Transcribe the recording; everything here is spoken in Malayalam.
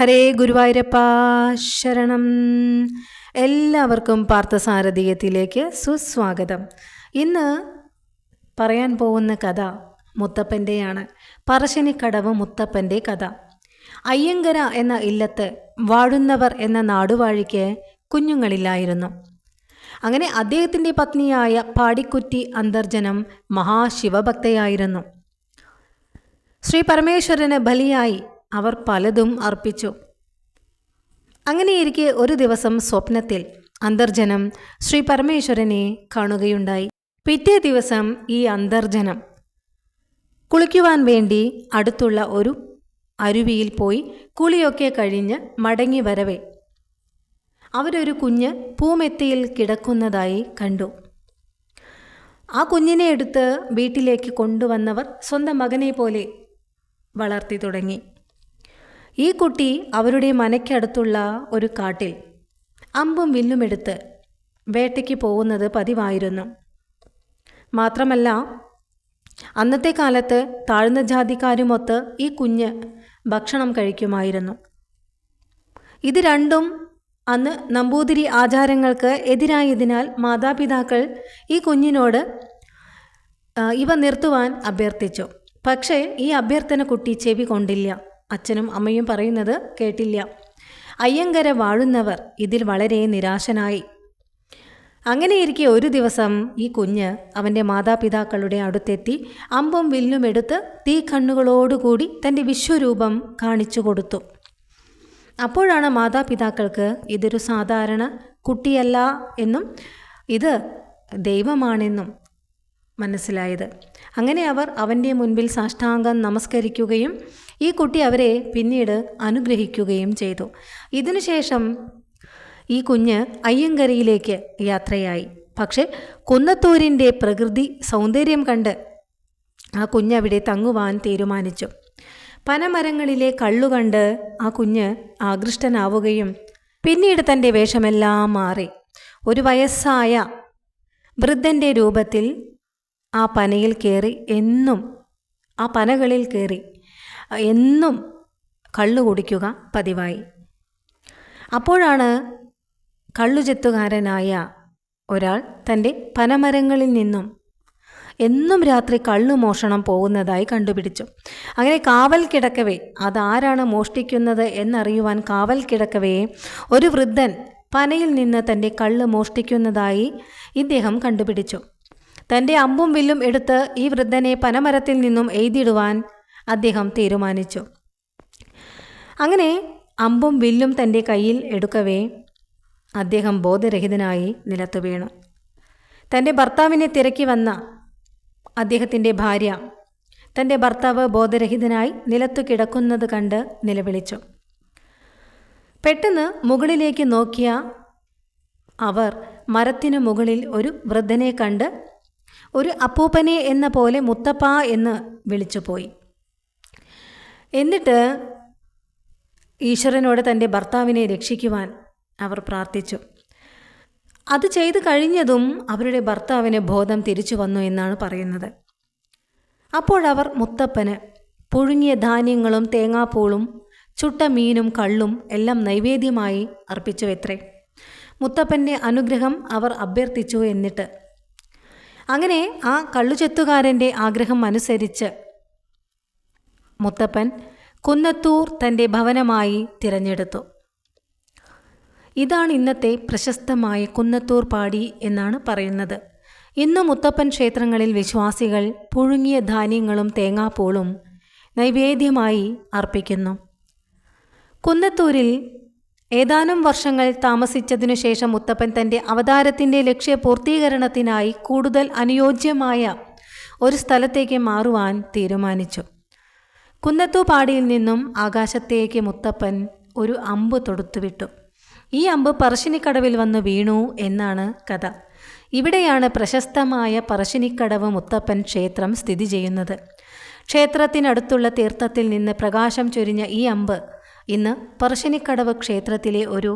ഹരേ ഗുരുവായൂരപ്പ ശരണം. എല്ലാവർക്കും പാർത്ഥസാരഥീയത്തിലേക്ക് സുസ്വാഗതം. ഇന്ന് പറയാൻ പോകുന്ന കഥ മുത്തപ്പന്റെയാണ്. പറശ്ശിനിക്കടവ് മുത്തപ്പന്റെ കഥ. അയ്യങ്കര എന്ന ഇല്ലത്ത് വാഴുന്നവർ എന്ന നാടുവാഴിക്ക് കുഞ്ഞുങ്ങളില്ലായിരുന്നു. അങ്ങനെ അദ്ദേഹത്തിന്റെ പത്നിയായ പാടിക്കുറ്റി അന്തർജനം മഹാശിവഭക്തയായിരുന്നു. ശ്രീ പരമേശ്വരന് ബലിയായി അവർ പലതും അർപ്പിച്ചു. അങ്ങനെയിരിക്കെ ഒരു ദിവസം സ്വപ്നത്തിൽ അന്തർജനം ശ്രീ പരമേശ്വരനെ കാണുകയുണ്ടായി. പിറ്റേ ദിവസം ഈ അന്തർജനം. കുളിക്കുവാൻ വേണ്ടി അടുത്തുള്ള ഒരു അരുവിയിൽ പോയി കുളിയൊക്കെ കഴിഞ്ഞ് മടങ്ങി വരവേ. അവരൊരു കുഞ്ഞ് പൂമെത്തിയിൽ കിടക്കുന്നതായി കണ്ടു. ആ കുഞ്ഞിനെ എടുത്ത് വീട്ടിലേക്ക് കൊണ്ടുവന്നവർ സ്വന്തം മകനെ പോലെ വളർത്തി തുടങ്ങി. ഈ കുട്ടി അവരുടെ മനയ്ക്കടുത്തുള്ള ഒരു കാട്ടിൽ അമ്പും വില്ലുമെടുത്ത് വേട്ടയ്ക്ക് പോകുന്നത് പതിവായിരുന്നു. മാത്രമല്ല അന്നത്തെ കാലത്ത് താഴ്ന്ന ജാതിക്കാരുമൊത്ത് ഈ കുഞ്ഞ് ഭക്ഷണം കഴിക്കുമായിരുന്നു. ഇത് രണ്ടും അന്ന് നമ്പൂതിരി ആചാരങ്ങൾക്ക് എതിരായതിനാൽ മാതാപിതാക്കൾ ഈ കുഞ്ഞിനോട് ഇവ നിർത്തുവാൻ അഭ്യർത്ഥിച്ചു. പക്ഷേ ഈ അഭ്യർത്ഥന കുട്ടി ചെവി കൊണ്ടില്ല. അച്ഛനും അമ്മയും പറയുന്നത് കേട്ടില്ല. അയ്യങ്കര വാഴുന്നവർ ഇതിൽ വളരെ നിരാശനായി. അങ്ങനെയിരിക്കെ ഒരു ദിവസം ഈ കുഞ്ഞ് അവന്റെ മാതാപിതാക്കളുടെ അടുത്തെത്തി അമ്പും വില്ലും എടുത്ത് തീ കണ്ണുകളോടുകൂടി തന്റെ വിശ്വരൂപം കാണിച്ചു കൊടുത്തു. അപ്പോഴാണ് മാതാപിതാക്കൾക്ക് ഇതൊരു സാധാരണ കുട്ടിയല്ല എന്നും ഇത് ദൈവമാണെന്നും മനസ്സിലായത്. അങ്ങനെ അവർ അവന്റെ മുൻപിൽ സാഷ്ടാംഗം നമസ്കരിക്കുകയും ഈ കുട്ടി അവരെ പിന്നീട് അനുഗ്രഹിക്കുകയും ചെയ്തു. ഇതിനുശേഷം ഈ കുഞ്ഞ് അയ്യങ്കരയിലേക്ക് യാത്രയായി. പക്ഷെ കുന്നത്തൂരിന്റെ പ്രകൃതി സൗന്ദര്യം കണ്ട് ആ കുഞ്ഞ് അവിടെ തങ്ങുവാൻ തീരുമാനിച്ചു. പനമരങ്ങളിലെ കള്ളുകണ്ട് ആ കുഞ്ഞ് ആകൃഷ്ടനാവുകയും പിന്നീട് തന്റെ വേഷമെല്ലാം മാറി. ഒരു വയസ്സായ വൃദ്ധന്റെ രൂപത്തിൽ ആ പനയിൽ കയറി എന്നും ആ പനകളിൽ കയറി എന്നും കള്ളു കുടിക്കുക പതിവായി. അപ്പോഴാണ് കള്ളുചെത്തുകാരനായ ഒരാൾ തന്റെ പനമരങ്ങളിൽ നിന്നും എന്നും രാത്രി കള്ളു മോഷണം പോകുന്നതായി കണ്ടുപിടിച്ചു. അങ്ങനെ കാവൽ കിടക്കവേ അതാരാണ് മോഷ്ടിക്കുന്നത് എന്നറിയുവാൻ കാവൽ കിടക്കവേ ഒരു വൃദ്ധൻ പനയിൽ നിന്ന് തന്റെ കള്ള് മോഷ്ടിക്കുന്നതായി ഇദ്ദേഹം കണ്ടുപിടിച്ചു. തന്റെ അമ്പും വില്ലും എടുത്ത് ഈ വൃദ്ധനെ പനമരത്തിൽ നിന്നും എഴുതിയിടുവാൻ അദ്ദേഹം തീരുമാനിച്ചു. അങ്ങനെ അമ്പും വില്ലും തന്റെ കയ്യിൽ എടുക്കവേ അദ്ദേഹം ബോധരഹിതനായി നിലത്തു വീണു. തന്റെ ഭർത്താവിനെ തിരക്കി വന്ന അദ്ദേഹത്തിന്റെ ഭാര്യ തന്റെ ഭർത്താവ് ബോധരഹിതനായി നിലത്തു കിടക്കുന്നത് കണ്ട് നിലവിളിച്ചു. പെട്ടെന്ന് മുകളിലേക്ക് നോക്കിയ അവർ മരത്തിനു മുകളിൽ ഒരു വൃദ്ധനെ കണ്ട് ഒരു അപ്പൂപ്പനെ എന്ന പോലെ മുത്തപ്പ എന്ന് വിളിച്ചുപോയി എന്നിട്ട് ഈശ്വരനോട് തന്റെ ഭർത്താവിനെ രക്ഷിക്കുവാൻ അവർ പ്രാർത്ഥിച്ചു. അത് ചെയ്തു കഴിഞ്ഞതും അവരുടെ ഭർത്താവിന് ബോധം തിരിച്ചു വന്നു എന്നാണ് പറയുന്നത്. അപ്പോഴവർ മുത്തപ്പന് പുഴുങ്ങിയ ധാന്യങ്ങളും തേങ്ങാപ്പൂളും ചുട്ട മീനും കള്ളും എല്ലാം നൈവേദ്യമായി അർപ്പിച്ചു എത്രേ മുത്തപ്പന്റെ അനുഗ്രഹം അവർ അഭ്യർത്ഥിച്ചു എന്നിട്ട് അങ്ങനെ ആ കള്ളുചെത്തുകാരന്റെ ആഗ്രഹം അനുസരിച്ച് മുത്തപ്പൻ കുന്നത്തൂർ തന്റെ ഭവനമായി തിരഞ്ഞെടുത്തു. ഇതാണ് ഇന്നത്തെ പ്രശസ്തമായ കുന്നത്തൂർ പാടി എന്നാണ് പറയുന്നത്. ഇന്ന് മുത്തപ്പൻ ക്ഷേത്രങ്ങളിൽ വിശ്വാസികൾ പുഴുങ്ങിയ ധാന്യങ്ങളും തേങ്ങാപ്പൂളും നൈവേദ്യമായി അർപ്പിക്കുന്നു. കുന്നത്തൂരിൽ ഏതാനും വർഷങ്ങൾ താമസിച്ചതിനു ശേഷം മുത്തപ്പൻ തന്റെ അവതാരത്തിന്റെ ലക്ഷ്യപൂർത്തീകരണത്തിനായി കൂടുതൽ അനുയോജ്യമായ ഒരു സ്ഥലത്തേക്ക് മാറുവാൻ തീരുമാനിച്ചു. കുന്നത്തുപാടിയിൽ നിന്നും ആകാശത്തേക്ക് മുത്തപ്പൻ ഒരു അമ്പ് തൊടുത്തുവിട്ടു. ഈ അമ്പ് പറശ്ശിനിക്കടവിൽ വന്ന് വീണു എന്നാണ് കഥ. ഇവിടെയാണ് പ്രശസ്തമായ പറശ്ശിനിക്കടവ് മുത്തപ്പൻ ക്ഷേത്രം സ്ഥിതി ചെയ്യുന്നത്. ക്ഷേത്രത്തിനടുത്തുള്ള തീർത്ഥത്തിൽ നിന്ന് പ്രകാശം ചൊരിഞ്ഞ ഈ അമ്പ് ഇന്ന് പറശ്ശിനിക്കടവ് ക്ഷേത്രത്തിലെ ഒരു